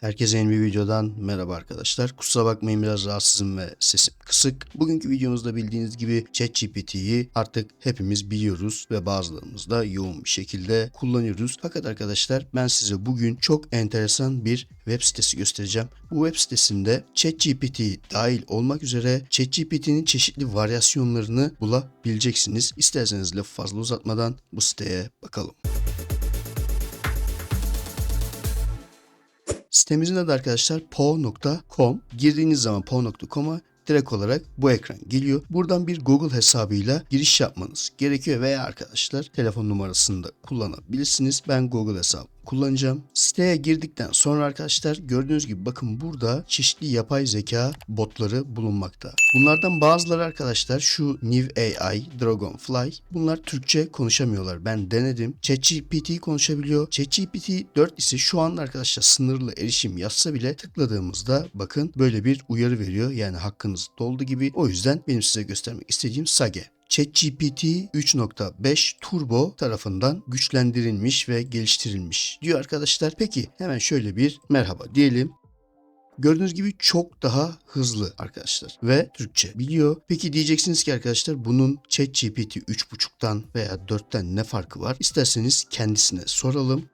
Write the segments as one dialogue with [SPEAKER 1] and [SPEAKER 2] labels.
[SPEAKER 1] Herkese yeni bir videodan merhaba arkadaşlar. Kusura bakmayın biraz rahatsızım ve sesim kısık. Bugünkü videomuzda bildiğiniz gibi ChatGPT'yi artık hepimiz biliyoruz ve bazılarımız da yoğun bir şekilde kullanıyoruz. Fakat arkadaşlar ben size bugün çok enteresan bir web sitesi göstereceğim. Bu web sitesinde ChatGPT dahil olmak üzere ChatGPT'nin çeşitli varyasyonlarını bulabileceksiniz. İsterseniz lafı fazla uzatmadan bu siteye bakalım. Sitemizin adı arkadaşlar po.com. Girdiğiniz zaman po.com'a direkt olarak bu ekran geliyor. Buradan bir Google hesabıyla giriş yapmanız gerekiyor veya arkadaşlar telefon numarasını da kullanabilirsiniz. Ben Google hesabı kullanacağım. Siteye girdikten sonra arkadaşlar gördüğünüz gibi bakın burada çeşitli yapay zeka botları bulunmakta. Bunlardan bazıları arkadaşlar şu New AI, Dragonfly bunlar Türkçe konuşamıyorlar. Ben denedim. ChatGPT konuşabiliyor. ChatGPT 4 ise şu anda arkadaşlar sınırlı erişim yazsa bile tıkladığımızda bakın böyle bir uyarı veriyor. Yani hakkınız doldu gibi. O yüzden benim size göstermek istediğim Sage. ChatGPT 3.5 Turbo tarafından güçlendirilmiş ve geliştirilmiş diyor arkadaşlar. Peki hemen şöyle bir merhaba diyelim. Gördüğünüz gibi çok daha hızlı arkadaşlar ve Türkçe biliyor. Peki diyeceksiniz ki arkadaşlar bunun ChatGPT 3.5'tan veya 4'ten ne farkı var? İsterseniz kendisine soralım.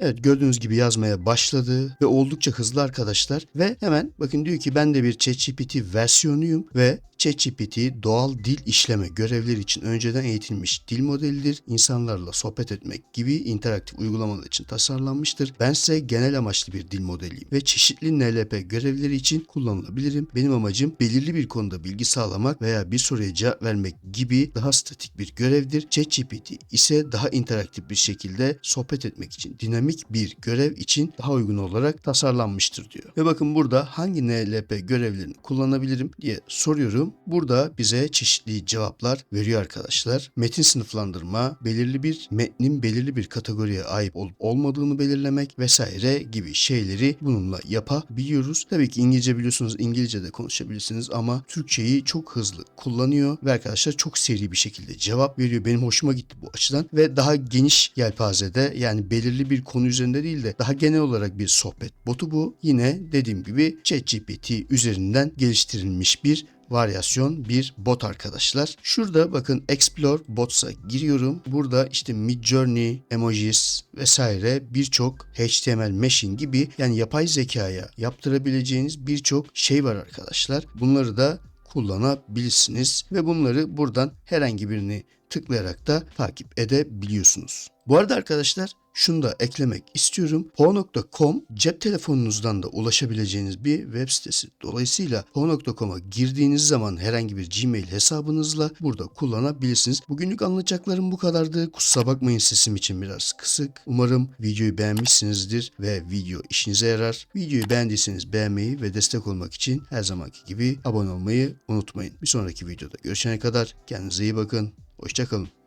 [SPEAKER 1] Evet gördüğünüz gibi yazmaya başladı ve oldukça hızlı arkadaşlar ve hemen bakın diyor ki ben de bir ChatGPT versiyonuyum ve ChatGPT doğal dil işleme görevleri için önceden eğitilmiş dil modelidir. İnsanlarla sohbet etmek gibi interaktif uygulamalar için tasarlanmıştır. Ben ise genel amaçlı bir dil modeliyim ve çeşitli NLP görevleri için kullanılabilirim. Benim amacım belirli bir konuda bilgi sağlamak veya bir soruya cevap vermek gibi daha statik bir görevdir. ChatGPT ise daha interaktif bir şekilde sohbet etmek için dinamik bir görev için daha uygun olarak tasarlanmıştır diyor. Ve bakın burada hangi NLP görevlerini kullanabilirim diye soruyorum. Burada bize çeşitli cevaplar veriyor arkadaşlar. Metin sınıflandırma, belirli bir metnin belirli bir kategoriye ait olup olmadığını belirlemek vesaire gibi şeyleri bununla yapabiliyoruz. Tabii ki İngilizce biliyorsunuz İngilizce de konuşabilirsiniz ama Türkçeyi çok hızlı kullanıyor ve arkadaşlar çok seri bir şekilde cevap veriyor. Benim hoşuma gitti bu açıdan ve daha geniş yelpazede yani belirli bir konu üzerinde değil de daha genel olarak bir sohbet botu bu. Yine dediğim gibi ChatGPT üzerinden geliştirilmiş bir varyasyon bir bot arkadaşlar. Şurada bakın Explore Bots'a giriyorum. Burada işte Midjourney, emojis vesaire birçok HTML meshing gibi yani yapay zekaya yaptırabileceğiniz birçok şey var arkadaşlar. Bunları da kullanabilirsiniz ve bunları buradan herhangi birini tıklayarak da takip edebiliyorsunuz. Bu arada arkadaşlar şunu da eklemek istiyorum. Po.com cep telefonunuzdan da ulaşabileceğiniz bir web sitesi. Dolayısıyla Po.com'a girdiğiniz zaman herhangi bir Gmail hesabınızla burada kullanabilirsiniz. Bugünlük anlatacaklarım bu kadardı. Kusura bakmayın sesim için biraz kısık. Umarım videoyu beğenmişsinizdir ve video işinize yarar. Videoyu beğendiyseniz beğenmeyi ve destek olmak için her zamanki gibi abone olmayı unutmayın. Bir sonraki videoda görüşene kadar kendinize iyi bakın. Hoşçakalın.